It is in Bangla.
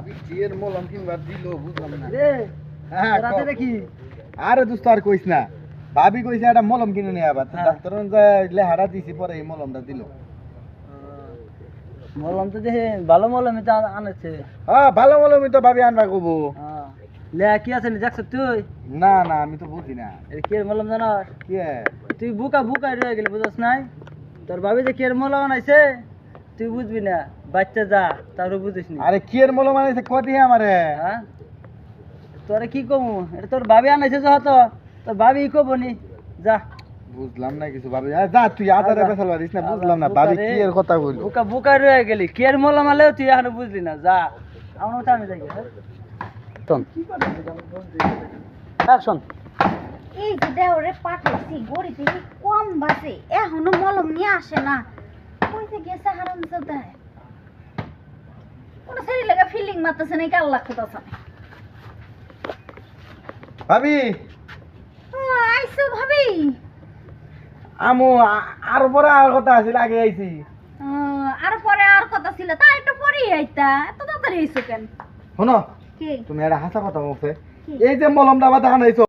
ভাবি জিয়ের মলম কিংবা দিল বুঝলাম না। রে হ্যাঁ রাতে দেখি। আরে দোস্ত আর কইস না। ভাবি কইছে একটা মলম কিনে নিয়ে আবার। হ্যাঁ। ডাক্তার লেহারা দিছি পরে এই মলমটা দিল। মলম তো দেখে ভালো মলমই তো আন- আনেছে। হ্যাঁ ভালো মলমই তো ভাবি আনবা কবো। হ্যাঁ। লে কি আছে দেখছ তুই? না না আমি তো বুঝি না। এটা কি মলম জানাস কি তুই বুকা বুকা রয়ে গেলি বুঝছ নাই? তোর ভাবি যে কি মলম আনাইছে তুই বুঝবি না। বাচ্চা যা তারও বুঝিস নি। আরে কি এর মলম আনিছে কদি আমারে? হ্যাঁ? তোরে কি কমু? এটা তোর ভাবি আনাইছে যত তোর ভাবি কব নি। যা। বুঝলাম না কিছু ভাবি যা তুই আদারে আদা। বেসাল পারিস না বুঝলাম না ভাবি কি এর কথা বলি বুকা বুকা রয়ে গেলি। কি এর মলম আলেও তুই এখনও বুঝলি না। যা। আমার মতো আমি যাই শোন। শোন। এই যে দেওরে পাঠাইছি কম বাসে এখনও মলম নিয়ে আসে না। কইতে গেছে হারাম দেয় কোনো মারতেছে নাকি আল্লাহ খোদা ভাবি। ও আইছো ভাবি। আমু আর পরে আর কথা আছিল আগে আইছি। আর পরে আর কথা ছিল তা একটু পরেই আইতা এত তাড়াতাড়ি আইছো কেন? শোনো কি? তুমি এটা হাসা কথা বলছে। এই যে মলমটা দাবা দেখা নাইছো